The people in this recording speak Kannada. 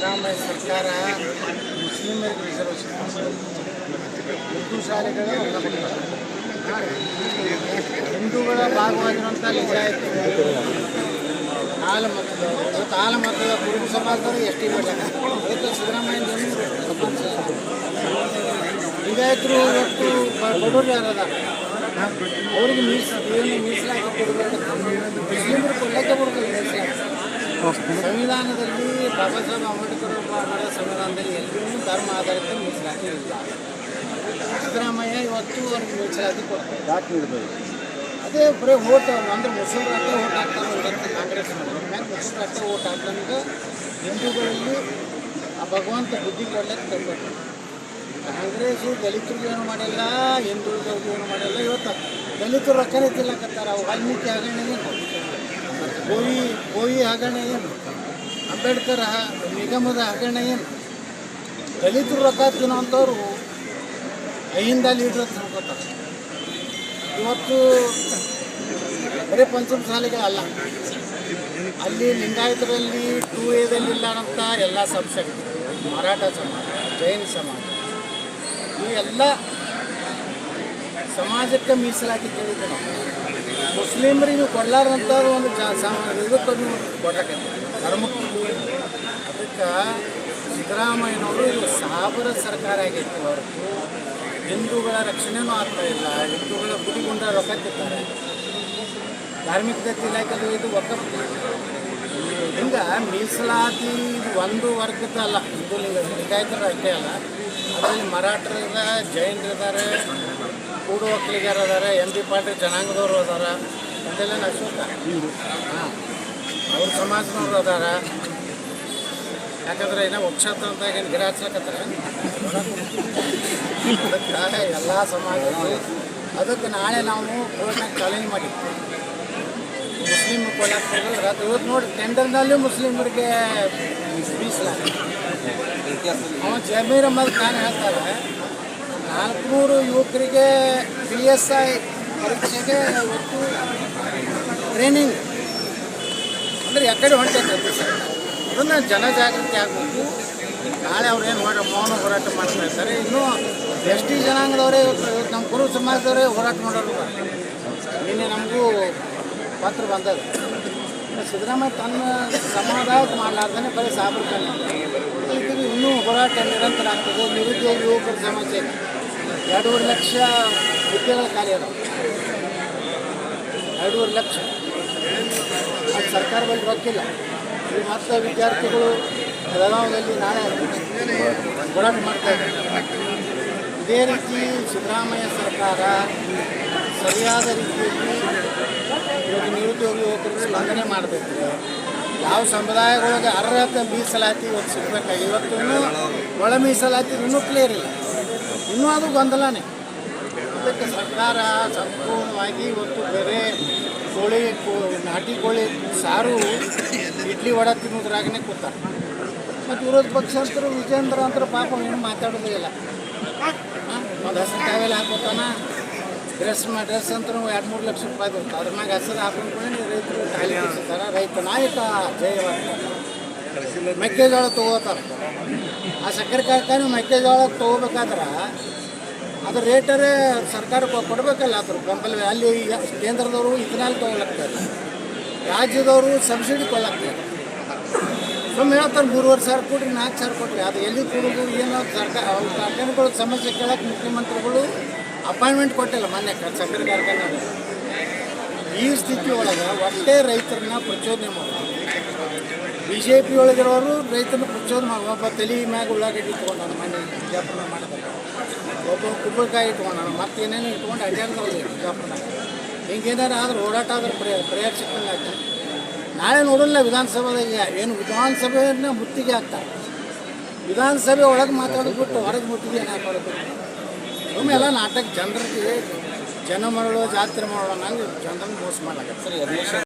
ಸಿದ್ದರಾಮಯ್ಯ ಸರ್ಕಾರ ಮುಸ್ಲಿಮರಿಗೆ ರಿಸರ್ವೇಷನ್ ಉರ್ದು ಶಾಲೆಗಳು ಹಿಂದೂಗಳ ಭಾಗವಾಗಿರುವಂಥ ಲಿಂಗಾಯತ ಹಾಲ ಮತದ ಇವತ್ತು ಹಾಲ ಮತದ ಕುರುಬ ಸಮಾಜದವರು ಎಸ್ ಟಿ ಅದಕ್ಕೆ ಸಿದ್ದರಾಮಯ್ಯ ಲಿಂಗಾಯತರು ಇವತ್ತು ಬಡವರು ಯಾರದ ಅವರಿಗೆ ಅವ್ರಿಗೆ ಮೀಸ ಮೀಸಲಾಗಿ ಕೊಡಬೇಕು. ಮುಸ್ಲಿಮರು ಸಂವಿಧಾನದಲ್ಲಿ ಬಾಬಾ ಸಾಹೇಬ್ ಅಂಬೇಡ್ಕರ್ ಅವರು ಮಾಡಿದ ಸಂವಿಧಾನದಲ್ಲಿ ಎಲ್ಲರೂ ಧರ್ಮ ಆಧಾರಿತ ಮೀಸಲಾತಿ ಇಲ್ಲ. ಸಿದ್ದರಾಮಯ್ಯ ಇವತ್ತು ಅವ್ರಿಗೆ ಮೀಸಲಾತಿ ಕೊಡ್ತಾರೆ. ಯಾಕೆ ನೀಡಬೇಕು ಅದೇ ಬರೀ ಓಟ್ ಅಂದ್ರೆ ಮುಸ್ಲಿಮರು ಅಷ್ಟೇ ಓಟ್ ಹಾಕ್ತಾರೆ ಇವತ್ತು ಕಾಂಗ್ರೆಸ್ ಮ್ಯಾಗ ಮುಸ್ಲಿಮರು ಅಷ್ಟೇ ಓಟ್ ಹಾಕ್ದಂಗೆ ಹಿಂದೂಗಳಲ್ಲಿ ಆ ಭಗವಂತ ಬುದ್ಧಿ ಕೊಡ್ಲಕ್ಕೆ ತಂದ್ಬಿಟ್ಟು ಕಾಂಗ್ರೆಸ್ಸು ದಲಿತರಿಗೆ ಏನು ಮಾಡಿಲ್ಲ ಹಿಂದುಳಿದವ್ರಿಗೂ ಏನು ಮಾಡಿಲ್ಲ ಇವತ್ತು ದಲಿತರು ರೊಕ್ಕನೇ ಇಲ್ಲ ಅವು ವಾಲ್ಮೀಕಿ ಏನು ಗೋವಿ ಭೂಮಿ ಹಗರಣ ಏನು? ಅಂಬೇಡ್ಕರ್ ನಿಗಮದ ಹಗರಣ ಏನು? ದಲಿತರು ರೊಕ್ಕ ತಿನ್ನೋಂಥವ್ರು ಅಹಿಂದ ಲೀಡ್ರ್ ಅಂತ ಇವತ್ತು ಬರೀ ಪಂಚಮ ಶಾಲೆಗಳಲ್ಲ ಅಲ್ಲಿ. ಲಿಂಗಾಯತರಲ್ಲಿ ಟೂ ಅಂತ ಎಲ್ಲ ಸಬ್ಸೆಕ್ಟ್ ಮರಾಠ ಸಮಾಜ, ಜೈನ ಸಮಾಜ. ಈ ಎಲ್ಲ ಸಮಾಜಕ್ಕೆ ಮೀಸಲಾತಿ ಕೇಳಿದ್ದೆ ನಾವು. ಮುಸ್ಲಿಮರಿಗೆ ಕೊಡ್ಲಾರ್ದಂಥ ಒಂದು ಇದಕ್ಕೆ ನೀವು ಕೊಡಕ್ಕೆ ಧರ್ಮಕ್ಕೆ ಅದಕ್ಕೆ ಸಿದ್ದರಾಮಯ್ಯನವರು ಇದು ಸಾಬರ ಸರ್ಕಾರ ಆಗಿತ್ತು ಅವರು. ಹಿಂದೂಗಳ ರಕ್ಷಣೆನೂ ಆಗ್ತಾ ಇಲ್ಲ. ಹಿಂದೂಗಳ ಗುಡಿಗುಂಡ ರೊಕ್ಕ ತಿಂತಾರೆ. ಧಾರ್ಮಿಕ ದತ್ತಿ ಇಲಾಖೆದು ಇದು ಒಕ್ಕ ಹಿಂಗೆ ಮೀಸಲಾತಿ ಇದು ಒಂದು ವರ್ಗದಲ್ಲ ಹಿಂದೂ ಲಿಂಗ ಲಿಂಗಾಯತರ ಅಷ್ಟೇ ಅಲ್ಲ. ಅದರಲ್ಲಿ ಮರಾಠರಿದ್ದಾರೆ, ಜೈನರಿದ್ದಾರೆ ಕೂಡು ಒಕ್ಕಲಿಗರು ಅದಾರ ಎಂ ಬಿ ಪಾಟೀಲ್ ಜನಾಂಗದವರು ಅದಾರ. ಅದೆಲ್ಲ ಅಶೋಕ. ಹಾಂ. ಅವ್ರ ಸಮಾಜದವ್ರು ಅದಾರ. ಯಾಕಂದ್ರೆ ಏನೋ ವಕ್ಷಾತ ಅಂತ ಏನು ಗಿಡ ಹಚ್ಲಕತ್ತಾರ ಅದಕ್ಕೆ ಎಲ್ಲ ಸಮಾಜ ಅದಕ್ಕೆ ನಾಳೆ ನಾವು ಕೋರ್ಟ್ನಾಗ ಚಾಲೆಂಜ್ ಮಾಡಿ. ಮುಸ್ಲಿಮ್ ಕೊಡಕ್ಕೆ ಅದು ಇವತ್ತು ನೋಡಿ ಟೆಂಡರ್ನಲ್ಲಿ ಮುಸ್ಲಿಮರಿಗೆ ಬೀಸಲ. ಅವನು ಜಮೀರ್ ಅಹಮದ್ ಖಾನ್ ಹೇಳ್ತಾರೆ ನಾಲ್ಕುನೂರು ಯುವಕರಿಗೆ ಪಿ ಎಸ್ ಐ ಪರೀಕ್ಷೆಗೆ ಇವತ್ತು ಟ್ರೈನಿಂಗ್ ಅಂದರೆ ಎಕಡೆ ಹೊಂಟೈತೆ ಅದನ್ನು ಜನಜಾಗೃತಿ ಆಗಬೇಕು. ನಾಳೆ ಅವ್ರು ಏನು ಹೋರಾಟ ಮೌನ ಹೋರಾಟ ಮಾಡ್ತಾ ಇರ್ತಾರೆ ಇನ್ನೂ ಎಸ್ ಟಿ ಜನಾಂಗದವರೇ ನಮ್ಮ ಕುರು ಸಮಾಜದವರೇ ಹೋರಾಟ ಮಾಡೋರು ನಿನ್ನೆ ನಮಗೂ ಪತ್ರ ಬಂದದ್ದು. ಸಿದ್ದರಾಮಯ್ಯ ತನ್ನ ಸಮಾಧಾನ ಮಾಡಲಾರ್ದೇ ಬರೀ ಸಾಬರ್ತಾನೆ. ಇನ್ನೂ ಹೋರಾಟ ನಿರಂತರ ಆಗ್ತದೆ. ನಿರುದ್ಯೋಗ ಯುವಕರ ಸಮಸ್ಯೆ. ಎರಡೂವರೆ ಲಕ್ಷ ಉದ್ಯೋಗ ಖಾಲಿ ಅದಾವೆ. ಎರಡೂವರೆ ಲಕ್ಷ. ಅದು ಸರ್ಕಾರ ಬಳಿ ರೊಕ್ಕಿಲ್ಲ. ಈ ಮತ್ತೆ ವಿದ್ಯಾರ್ಥಿಗಳು ಬೆಳಗಾವಿಯಲ್ಲಿ ನಾಳೆ ಹೋರಾಟ ಮಾಡ್ತಾ ಇದ್ದಾರೆ. ಇದೇ ರೀತಿ ಸಿದ್ದರಾಮಯ್ಯ ಸರ್ಕಾರ ಸರಿಯಾದ ರೀತಿಯಲ್ಲಿ ಇವತ್ತು ನಿರುದ್ಯೋಗ ಯುವಕರಿಗೆ ಸ್ಪಂದನೆ ಮಾಡಬೇಕು. ಯಾವ ಸಮುದಾಯಗಳಿಗೆ ಅರ್ಹತೆ ಮೀಸಲಾತಿ ಇವತ್ತು ಸಿಗಬೇಕಾಗಿ ಇವತ್ತು ಒಳ ಮೀಸಲಾತಿ ಇನ್ನೂ ಕ್ಲಿಯರ್ ಇಲ್ಲ. ಇನ್ನೂ ಅದು ಗೊಂದಲನೇ. ಅದಕ್ಕೆ ಸರ್ಕಾರ ಸಂಪೂರ್ಣವಾಗಿ ಇವತ್ತು ಬೇರೆ ಕೋಳಿ ನಾಟಿ ಕೋಳಿ ಸಾರು ಇಡ್ಲಿ ವಡ ತಿನ್ನೋದ್ರಾಗನೇ ಕೂತಾರೆ. ಮತ್ತು ವಿರೋಧ ಪಕ್ಷಸ್ಥರು ವಿಜೇಂದ್ರ ಅಂತ ಪಾಪ ಏನು ಮಾತಾಡೋದೇ ಇಲ್ಲ. ಒಂದು ಹೆಸರು ಕಾವೆಲ್ಲ ಹಾಕೋತಾನ ಡ್ರೆಸ್ ಡ್ರೆಸ್ ಅಂತ ಎರಡು ಮೂರು ಲಕ್ಷ ರೂಪಾಯಿ ಬರುತ್ತೆ ಅದ್ರ ಮ್ಯಾಗ ಹೆಸರು ಹಾಕೊಂಡು ರೈತರು ಖಾಲಿ ರೈತ ನಾಯಕ ಜಯವಂತ ಮೆಕ್ಕೆಜೋಳ ತೊಗೋತಾರೆ. ಆ ಸಕ್ಕರೆ ಕಾರ್ಖಾನೆ ಮೆಕ್ಕೆಜೋಳ ತೊಗೋಬೇಕಾದ್ರೆ ಅದು ರೇಟರೇ ಸರ್ಕಾರ ಕೊಡಬೇಕಲ್ಲ ಅದ್ರ ಬೆಂಬಲ ಅಲ್ಲಿ ಕೇಂದ್ರದವರು ಇಥನಾಲ್ ತೊಗೊಳಕ್ತಾರೆ ರಾಜ್ಯದವರು ಸಬ್ಸಿಡಿ ಕೊಳ್ಳಕ್ತಾರೆ ಸುಮ್ಮನೆ ಹೇಳ್ತಾರೆ ಮೂರುವರೆ ಸಾವಿರ ಕೊಡ್ರಿ, ನಾಲ್ಕು ಸಾವಿರ ಕೊಡ್ರಿ. ಅದು ಎಲ್ಲಿ ಕೊಡೋದು, ಏನೋ ಸರ್ಕಾರ ಕಾರ್ಖಾನೆಗಳು ಸಮಸ್ಯೆ ಕೇಳಕ್ಕೆ ಮುಖ್ಯಮಂತ್ರಿಗಳು ಅಪಾಯಿಂಟ್ಮೆಂಟ್ ಕೊಟ್ಟಿಲ್ಲ ಮೊನ್ನೆ ಸಕ್ಕರೆ ಕಾರ್ಖಾನೆ. ಈ ಸ್ಥಿತಿ ಒಳಗೆ ಒಟ್ಟೇ ರೈತರನ್ನ ಪ್ರಚೋದನೆ ಮಾಡೋದು ಬಿ ಜೆ ಪಿ ಒಳಗಿರೋರು ರೈತನ ಪ್ರಚೋದನೆ ಒಬ್ಬ ತಲೆ ಮ್ಯಾಗ ಉಳ್ಳಾಗಡ್ಡಿ ಇಟ್ಕೊಂಡಾನ ಮನೆ ಜಾಪನ ಮಾಡಿದಾಗ. ಒಬ್ಬ ಕುಂಬಳಕಾಯಿ ಇಟ್ಕೊಂಡಾನ ಮತ್ತೇನೇನು ಇಟ್ಕೊಂಡು ಅಡ್ಡಾಡ್ದವ್ರು ಹಿಂಗೆ ಹಿಂಗೇನಾರು ಆದ್ರೆ ಓಡಾಟ ಆದ್ರೆ ಪ್ರಯ ಪ್ರೇಯರ್ ನಾಳೆ ನೋಡಲ್ಲ ವಿಧಾನಸಭೆದಾಗ ಏನು ವಿಧಾನಸಭೆಯನ್ನ ಮುತ್ತಿಗೆ ಹಾಕ್ತಾರೆ. ವಿಧಾನಸಭೆ ಒಳಗೆ ಮಾತಾಡಿಬಿಟ್ಟು ಬಿಟ್ಟು ಹೊರಗೆ ಮುತ್ತಿಗೆ ಏನು ಹಾಕೋದು ಒಮ್ಮೆ ನಾಟಕ ಜನರಿಗೆ ಜನ ಮರಳು ಜಾತ್ರೆ ಮಾಡೋಣ ಜನರನ್ನ ಮೋಸ ಸರ್ ಸರಿ.